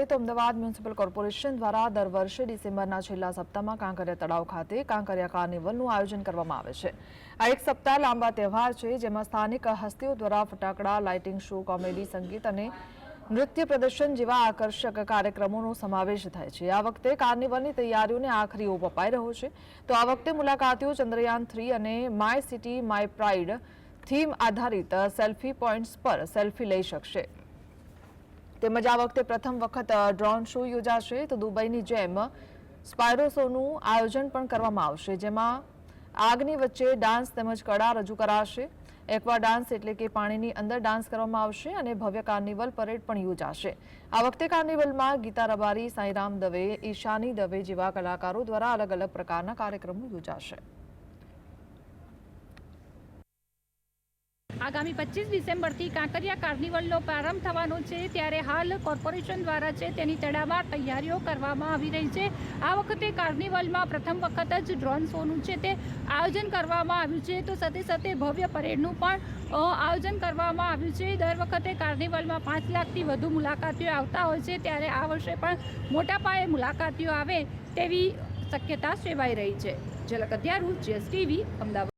કરીએ તો Ahmedabad municipal corporation દ્વારા દર વર્ષે ડિસેમ્બરના છેલ્લા સપ્તાહમાં કાંકરિયા તળાવ ખાતે કાંકરિયા કાર્નિવલનું આયોજન કરવામાં આવે છે. આ એક સપ્તાહ લાંબા તહેવાર છે, જેમાં સ્થાનિક હસ્તીઓ દ્વારા ફટાકડા, લાઇટિંગ શો, કોમેડી, સંગીત અને નૃત્ય પ્રદર્શન જેવા આકર્ષક કાર્યક્રમોનો સમાવેશ થાય છે. આ વખતે કાર્નિવલની તૈયારીઓને આખરી ઓપ અપાઈ રહ્યો છે. તો આ વખતે મુલાકાતીઓ ચંદ્રયાન થ્રી અને my city, my pride theme આધારિત સેલ્ફી પોઈન્ટ્સ પર સેલ્ફી લઈ શકશે. તેમજ આ વખતે પ્રથમ વખત ડ્રોન શો યોજાશે. તો દુબઈની જેમ સ્પાયરો શોનું આયોજન પણ કરવામાં આવશે, જેમાં આગની વચ્ચે ડાન્સ તેમજ કળા રજૂ કરાશે. એકવા ડાન્સ એટલે કે પાણીની અંદર ડાન્સ કરવામાં આવશે અને ભવ્ય કાર્નિવલ પરેડ પણ યોજાશે. આ વખતે કાર્નિવલમાં ગીતા રબારી, સાંઈરામ દવે, ઈશાની દવે જેવા કલાકારો દ્વારા અલગ અલગ પ્રકારના કાર્યક્રમો યોજાશે. આગામી પચીસ ડિસેમ્બરથી કાંકરિયા કાર્નિવલનો પ્રારંભ થવાનો છે, ત્યારે હાલ કોર્પોરેશન દ્વારા છે તેની તડામાર તૈયારીઓ કરવામાં આવી રહી છે. આ વખતે કાર્નિવલમાં પ્રથમ વખત જ ડ્રોન શોનું છે તે આયોજન કરવામાં આવ્યું છે. તો સાથે સાથે ભવ્ય પરેડનું પણ આયોજન કરવામાં આવ્યું છે. દર વખતે કાર્નિવલમાં પાંચ લાખથી વધુ મુલાકાતીઓ આવતા હોય છે, ત્યારે આ વર્ષે પણ મોટા પાયે મુલાકાતીઓ આવે તેવી શક્યતા સેવાઈ રહી છે. ઝલક અત્યારું જીએસટીવી અમદાવાદ.